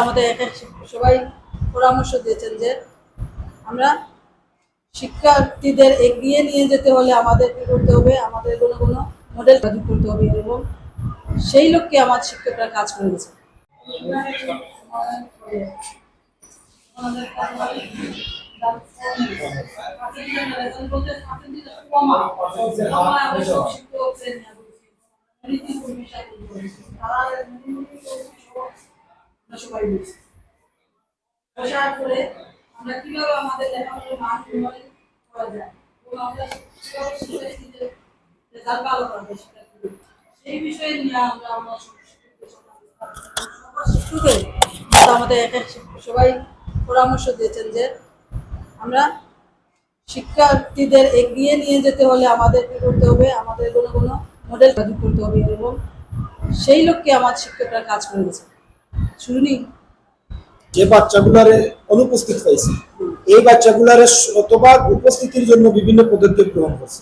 আমাদের সবাই পরামর্শ দিয়েছেন যে আমরা শিক্ষার্থীদের এগিয়ে নিয়ে যেতে হলে আমাদের কি করতে হবে? আমাদের কোনো কোনো মডেল কাজ করতে হবে এবং সেই লক্ষ্যে আমার শিক্ষকরা কাজ করে গেছে। কীভাবে আমাদের সেই বিষয়ে নিয়ে আমরা এক সবাই পরামর্শ দিয়েছেন যে আমরা শিক্ষার্থীদের এগিয়ে নিয়ে যেতে হলে আমাদের কি করতে হবে। আমাদের কোনো কোনো মডেল কাজ করতে হবে এবং সেই লক্ষ্যে আমার শিক্ষকরা কাজ করে গেছে শুনি যে বাচ্চাগুলারে অনুপস্থিত পাইছি এই বাচ্চাগুলারে শতভাগ উপস্থিতির জন্য বিভিন্ন পদক্ষেপ গ্রহণ করছে।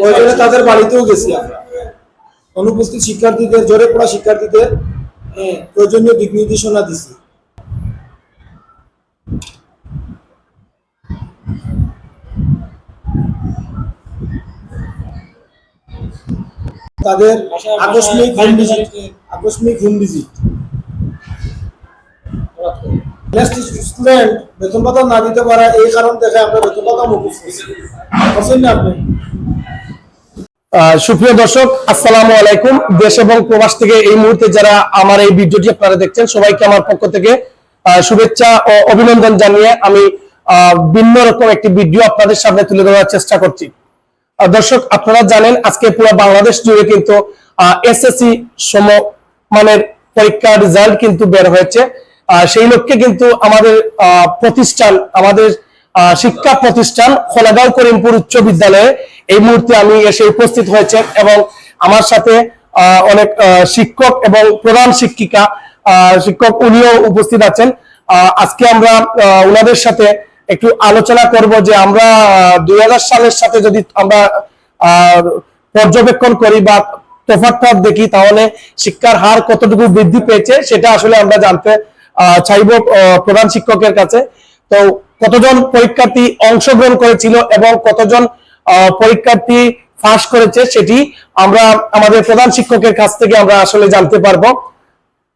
প্রয়োজনে তাদের বাড়িতেও গেছি আমরা। অনুপস্থিত শিক্ষার্থীদের জোরে পড়া শিক্ষার্থীদের প্রয়োজনীয় দিক নির্দেশনা দিছি। তাদের আকস্মিক হোম ভিজিট আকস্মিক হোম ভিজিট স্টুডেন্ট বেতন ভাতা না দিতে পারা এই কারণ দেখে আমরা বেতন ভাতা মকুফ করছেন না আপনি? আহ সুপ্রিয় দর্শক আসসালামু আলাইকুম। দেশ এবং প্রবাস থেকে এই মুহূর্তে যারা আমার এই ভিডিওটি আপনারা দেখছেন সবাইকে আমার পক্ষ থেকে আহ, শুভেচ্ছা ও অভিনন্দন জানিয়ে আমি আহ, ভিন্ন রকম একটি ভিডিও আপনাদের সামনে তুলে ধরার চেষ্টা করছি। দর্শক, আপনারা জানেন আজকে পুরো বাংলাদেশ জুড়ে কিন্তু এসএসসি সম মানের পরীক্ষার রেজাল্ট কিন্তু বের হয়েছে। সেই লক্ষ্যে কিন্তু আমাদের প্রতিষ্ঠান, আমাদের শিক্ষা প্রতিষ্ঠান খোলাগাঁও করিমপুর উচ্চ বিদ্যালয়ে এই মুহূর্তে আমি এসে উপস্থিত হয়েছে এবং আমার সাথে অনেক শিক্ষক এবং প্রধান শিক্ষিকা শিক্ষক উনিও উপস্থিত আছেন। আজকে আমরা ওনাদের সাথে একটু আলোচনা করব যে আমরা দুই হাজার সালের সাথে যদি আমরা পর্যবেক্ষণ করি বা তফাৎটা দেখি, তাহলে শিক্ষার হার কতটুকু বৃদ্ধি পেয়েছে সেটা আসলে আমরা জানতে চাইব প্রধান শিক্ষকের কাছে। তো কতজন পরীক্ষার্থী অংশগ্রহণ করেছিল এবং কতজন পরীক্ষার্থী ফাঁস করেছে সেটি আমরা আমাদের প্রধান শিক্ষকের কাছ থেকে আমরা আসলে জানতে পারব।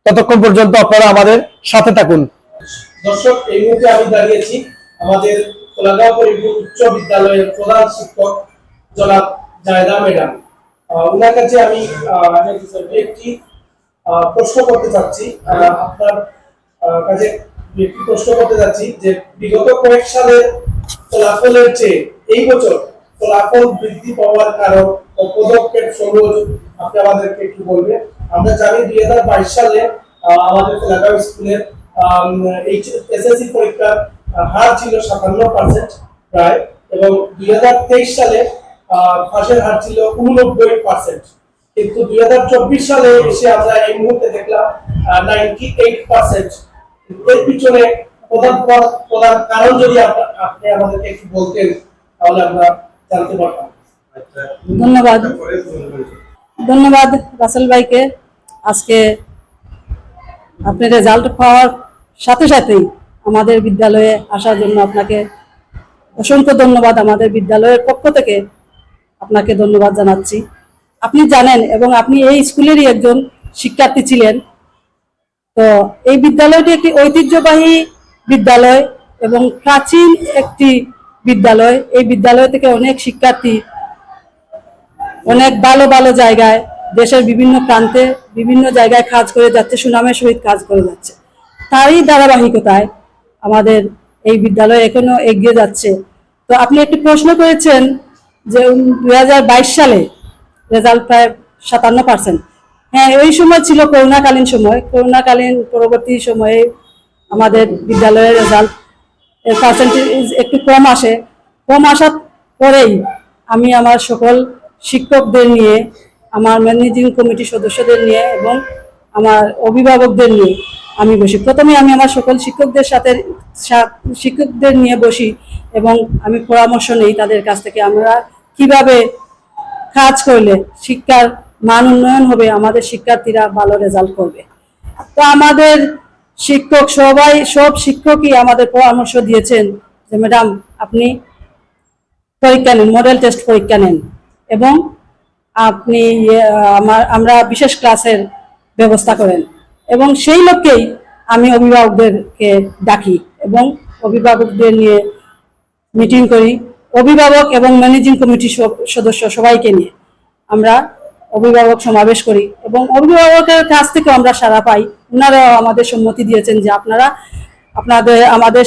ততক্ষণ পর্যন্ত আপনারা আমাদের সাথে থাকুন। দর্শক, এই মুহূর্তে আমি দাঁড়িয়েছি। আমাদের কোলাগাঁও পরিপুর উচ্চ বিদ্যালয়ের প্রধান শিক্ষক জনাব জায়দা ম্যাডাম। ওনার কাছে আমি একটি প্রশ্ন করতে চাচ্ছি। আপনার কাছে একটি প্রশ্ন করতে যাচ্ছি যে বিগত কয়েক সালের ফলাফলের চেয়ে এই বছর ফলাফল বৃদ্ধি পাওয়ার কারণ ও পদক্ষেপ সমূহ আপনি আমাদেরকে একটু বলবেন। আমরা জানি দুই হাজার বাইশ সালে আমাদের কোলাগাঁও স্কুলের এসএসসি পরীক্ষার আহ, হার ছিল সাতান্ন পার্সেন্ট প্রায় এবং দুই হাজার তেইশ সালে আহ, পাশের হার ছিল উননব্বই পার্সেন্ট কিন্তু দুই হাজার চব্বিশ সালে এসে আমরা এই মুহূর্তে দেখলাম নাইনটি এইট পার্সেন্ট এর পিছনে প্রধান প্রধান কারণ যদি আপনা- আপনি আমাদেরকে একটু বলতেন তাহলে আমরা জানতে পারতাম। ধন্যবাদ। ধন্যবাদ রাসেল ভাইকে। আজকে আপনি রেজাল্ট পাওয়ার সাথে সাথেই আমাদের বিদ্যালয়ে আসার জন্য আপনাকে অসংখ্য ধন্যবাদ আমাদের বিদ্যালয়ের পক্ষ থেকে আপনাকে ধন্যবাদ জানাচ্ছি। আপনি জানেন এবং আপনি এই স্কুলেরই একজন শিক্ষার্থী ছিলেন। তো এই বিদ্যালয়টি একটি ঐতিহ্যবাহী বিদ্যালয় এবং প্রাচীন একটি বিদ্যালয়। এই বিদ্যালয় থেকে অনেক শিক্ষার্থী অনেক ভালো ভালো জায়গায় দেশের বিভিন্ন প্রান্তে বিভিন্ন জায়গায় কাজ করে যাচ্ছে, সুনামের সহিত কাজ করে যাচ্ছে। তারই ধারাবাহিকতায় আমাদের এই বিদ্যালয় এখনও এগিয়ে যাচ্ছে। তো আপনি একটি প্রশ্ন করেছেন যে দু হাজার বাইশ সালে রেজাল্ট প্রায় সাতান্ন পার্সেন্ট। হ্যাঁ ওই সময় ছিল করোনাকালীন সময়। করোনাকালীন পরবর্তী সময়ে আমাদের বিদ্যালয়ের রেজাল্ট পার্সেন্টেজ একটু কম আসে। কম আসার পরেই আমি আমার সকল শিক্ষকদের নিয়ে, আমার ম্যানেজিং কমিটির সদস্যদের নিয়ে এবং আমার অভিভাবকদের নিয়ে আমি বসি। প্রথমে আমি আমার সকল শিক্ষকদের সাথে শিক্ষকদের নিয়ে বসি এবং আমি পরামর্শ নেই তাদের কাছ থেকে আমরা কীভাবে কাজ করলে শিক্ষার মান উন্নয়ন হবে আমাদের শিক্ষার্থীরা ভালো রেজাল্ট করবে। তো আমাদের শিক্ষক সবাই সব শিক্ষকই আমাদের পরামর্শ দিয়েছেন যে ম্যাডাম আপনি পরীক্ষা নেন মডেল টেস্ট পরীক্ষা নেন এবং আপনি ইয়ে, আমার আমরা বিশেষ ক্লাসের ব্যবস্থা করেন। এবং সেই লক্ষ্যেই আমি অভিভাবকদেরকে ডাকি এবং অভিভাবকদের নিয়ে মিটিং করি। অভিভাবক এবং ম্যানেজিং কমিটির সদস্য সবাইকে নিয়ে আমরা অভিভাবক সমাবেশ করি এবং অভিভাবকের কাছ থেকে আমরা সাড়া পাই। ওনারাও আমাদের সম্মতি দিয়েছেন যে আপনারা আপনাদের, আমাদের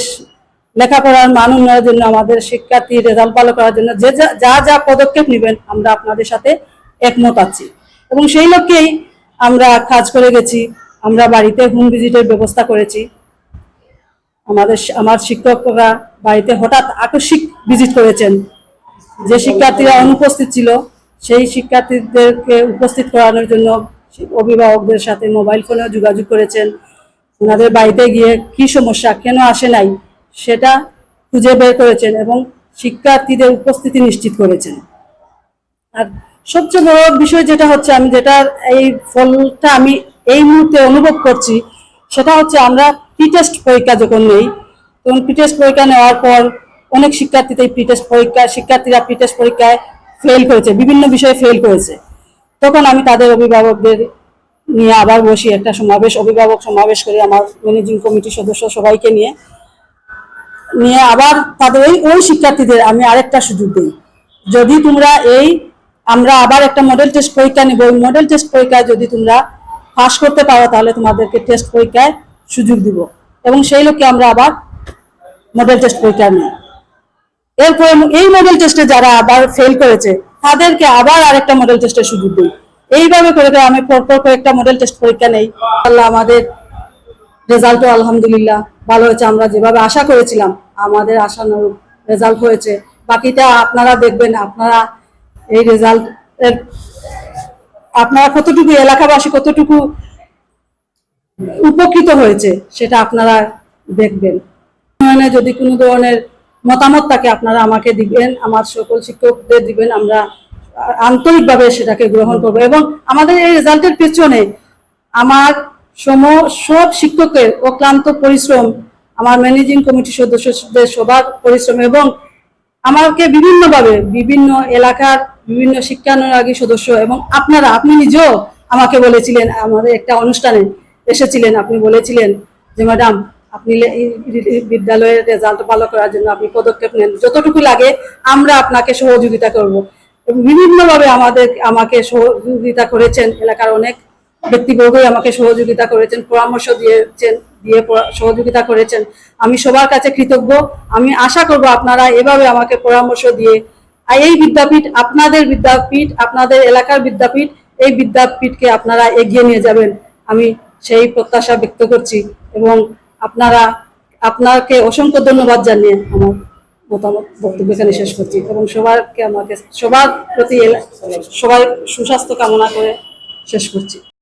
লেখাপড়ার মান উন্নয়নের জন্য, আমাদের শিক্ষার্থী রেজাল্ট ভালো করার জন্য যে যা- যা যা পদক্ষেপ নেবেন আমরা আপনাদের সাথে একমত আছি। এবং সেই লক্ষ্যেই আমরা কাজ করে গেছি, আমরা বাড়িতে হোম ভিজিটের ব্যবস্থা করেছি। আমাদের আমার শিক্ষকরা বাড়িতে হঠাৎ আকস্মিক ভিজিট করেছেন। যে শিক্ষার্থীরা অনুপস্থিত ছিল, সেই শিক্ষার্থীদেরকে উপস্থিত করানোর জন্য অভিভাবকদের সাথে মোবাইল ফোনেও যোগাযোগ করেছেন। ওনাদের বাড়িতে গিয়ে কি সমস্যা, কেন আসে নাই, সেটা খুঁজে বের করেছেন এবং শিক্ষার্থীদের উপস্থিতি নিশ্চিত করেছেন। আর সবচেয়ে বড় বিষয় যেটা হচ্ছে, আমি যেটা এই ফলটা আমি এই মুহূর্তে অনুভব করছি, সেটা হচ্ছে আমরা টেস্ট পরীক্ষা যখন নেই, তখন টেস্ট পরীক্ষা নেওয়ার পর অনেক শিক্ষার্থীতে টেস্ট পরীক্ষা, শিক্ষার্থীরা টেস্ট পরীক্ষায় ফেল করেছে, বিভিন্ন বিষয়ে ফেল করেছে। তখন আমি তাদের অভিভাবকদের নিয়ে আবার বসি একটা সমাবেশ, অভিভাবক সমাবেশ করি আমার ম্যানেজিং কমিটির সদস্য সবাইকে নিয়ে নিয়ে আবার তাদের ওই ওই শিক্ষার্থীদের আমি আরেকটা সুযোগ দিই। যদি তোমরা এই আমরা আবার একটা মডেল টেস্ট পরীক্ষা নিব। ওই মডেল টেস্ট পরীক্ষায় যদি তোমরা পাশ করতে পারো, তাহলে তোমাদেরকে টেস্ট পরীক্ষায় সুযোগ দিব। এবং সেই লোককে আমরা আবার মডেল টেস্ট পরীক্ষা নিই এরপরে এই মডেল টেস্টে যারা আবার ফেল করেছে, তাদেরকে আবার আরেকটা মডেল টেস্টের সুযোগ দিই। এইভাবে করে করে আমি পরপর কয়েকটা মডেল টেস্ট পরীক্ষা নেই। আল্লাহ আমাদের রেজাল্টও আলহামদুলিল্লাহ ভালো হয়েছে। আমরা যেভাবে আশা করেছিলাম, আমাদের আশানুরূপ রেজাল্ট হয়েছে। বাকিটা আপনারা দেখবেন, আপনারা এই রেজাল্ট আপনারা কতটুকু এলাকাবাসী কতটুকু উপকৃত হয়েছে সেটা আপনারা দেখবেন। উন্নয়নে যদি কোনো ধরনের মতামত থাকে, আপনারা আমাকে দিবেন, আমার সকল শিক্ষকদের দিবেন, আমরা আন্তরিকভাবে সেটাকে গ্রহণ করব এবং আমাদের এই রেজাল্টের পেছনে আমার সম, সব শিক্ষকের অক্লান্ত পরিশ্রম, আমার ম্যানেজিং কমিটির সদস্যদের সবার পরিশ্রম এবং আমাকে বিভিন্নভাবে বিভিন্ন এলাকার বিভিন্ন শিক্ষানুরাগী সদস্য এবং আপনারা, আপনি নিজেও আমাকে বলেছিলেন, আমাদের একটা অনুষ্ঠানে এসেছিলেন, আপনি বলেছিলেন যে, ম্যাডাম, আপনি বিদ্যালয়ের রেজাল্ট ভালো করার জন্য আপনি পদক্ষেপ নেন। যতটুকু লাগে আমরা আপনাকে সহযোগিতা করব। বিভিন্নভাবে আমাদের, আমাকে সহযোগিতা করেছেন। এলাকার অনেক ব্যক্তিবর্গই আমাকে সহযোগিতা করেছেন, পরামর্শ দিয়েছেন, দিয়ে সহযোগিতা করেছেন। আমি সবার কাছে কৃতজ্ঞ। আমি আশা করব আপনারা এভাবে আমাকে পরামর্শ দিয়ে আর এই বিদ্যাপীঠ আপনাদের বিদ্যাপীঠ, আপনাদের এলাকার বিদ্যাপীঠ, এই বিদ্যাপীঠকে আপনারা এগিয়ে নিয়ে যাবেন। আমি সেই প্রত্যাশা ব্যক্ত করছি এবং আপনারা, আপনাকে অসংখ্য ধন্যবাদ জানিয়ে আমার মতামত, বক্তব্য এখানে শেষ করছি এবং সবাইকে আমাকে, সবার প্রতি সবাই সুস্বাস্থ্য কামনা করে শেষ করছি।